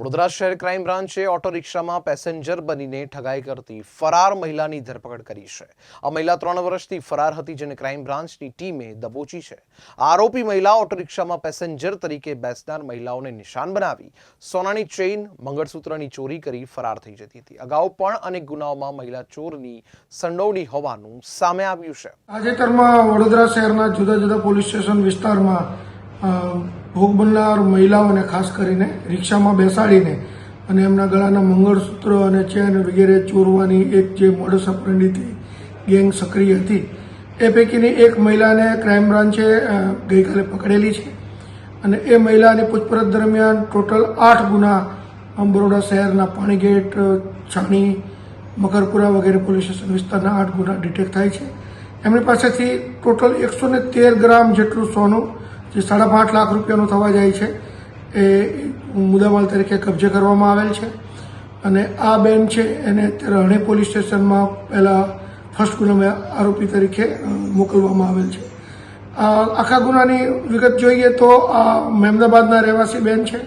વડોદરા શહેર ક્રાઇમ બ્રાન્ચે ઓટો રિક્ષામાં પેસેન્જર બનીને ઠગાઈ કરતી ફરાર મહિલાની ધરપકડ કરી છે. આ મહિલા ત્રણ વર્ષથી ફરાર હતી, જેને ક્રાઇમ બ્રાન્ચની ટીમે દબોચી છે. આરોપી મહિલા ઓટો રિક્ષામાં પેસેન્જર તરીકે બેસનાર મહિલાઓને નિશાન બનાવી સોનાની ચેઇન, મંગળસૂત્રની ચોરી કરી ફરાર થઈ જતી હતી. અગાઉ પણ અનેક ગુનાઓમાં મહિલા ચોરની સંડોવણી હોવાનું સામે આવ્યું છે. તાજેતરમાં વડોદરા શહેરના જુદા જુદા પોલીસ સ્ટેશન વિસ્તારમાં ભોગ બનનાર મહિલાઓને ખાસ કરીને રિક્ષામાં બેસાડીને અને એમના ગળાના મંગળસૂત્ર અને ચેન વગેરે ચોરવાની એક જે મોડસ ઓપરેન્ડીથી ગેંગ સક્રિય હતી, એ પૈકીની એક મહિલાને ક્રાઇમ બ્રાન્ચે ગઈકાલે પકડેલી છે. અને એ મહિલાની પૂછપરછ દરમિયાન ટોટલ આઠ ગુના બરોડા શહેરના પાણીગેટ છાણી, મકરપુરા વગેરે પોલીસ સ્ટેશન વિસ્તારના આઠ ગુના ડિટેક્ટ થાય છે. એમની પાસેથી ટોટલ એકસો તેર ગ્રામ જેટલું સોનું જે સાડા પાંચ લાખ રૂપિયાનું થવા જાય છે, એ મુદ્દામાલ તરીકે કબજે કરવામાં આવેલ છે. અને આ બેન છે, એને અત્યારે હણે પોલીસ સ્ટેશનમાં પહેલાં ફર્સ્ટ ગુનામાં આરોપી તરીકે મોકલવામાં આવેલ છે. આખા ગુનાની વિગત જોઈએ તો આ મહેમદાબાદના રહેવાસી બેન છે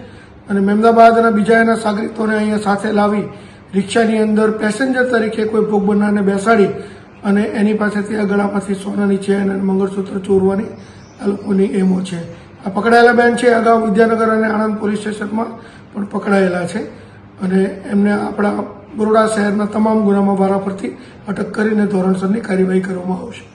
અને મહેમદાબાદના બીજા એના સાગરિતોને અહીંયા સાથે લાવી રિક્ષાની અંદર પેસેન્જર તરીકે કોઈ ભોગ બનનારને બેસાડી અને એની પાસેથી આ ગળામાંથી સોનાની ચેન અને મંગળસૂત્ર ચોરવાની આ લોકોની એમો છે. આ પકડાયેલા બેન છે અગાઉ વિદ્યાનગર અને આણંદ પોલીસ સ્ટેશનમાં પણ પકડાયેલા છે અને એમને આપણા બરોડા શહેરના તમામ ગુનામાં વારાફરતી અટક કરીને ધોરણસરની કાર્યવાહી કરવામાં આવશે.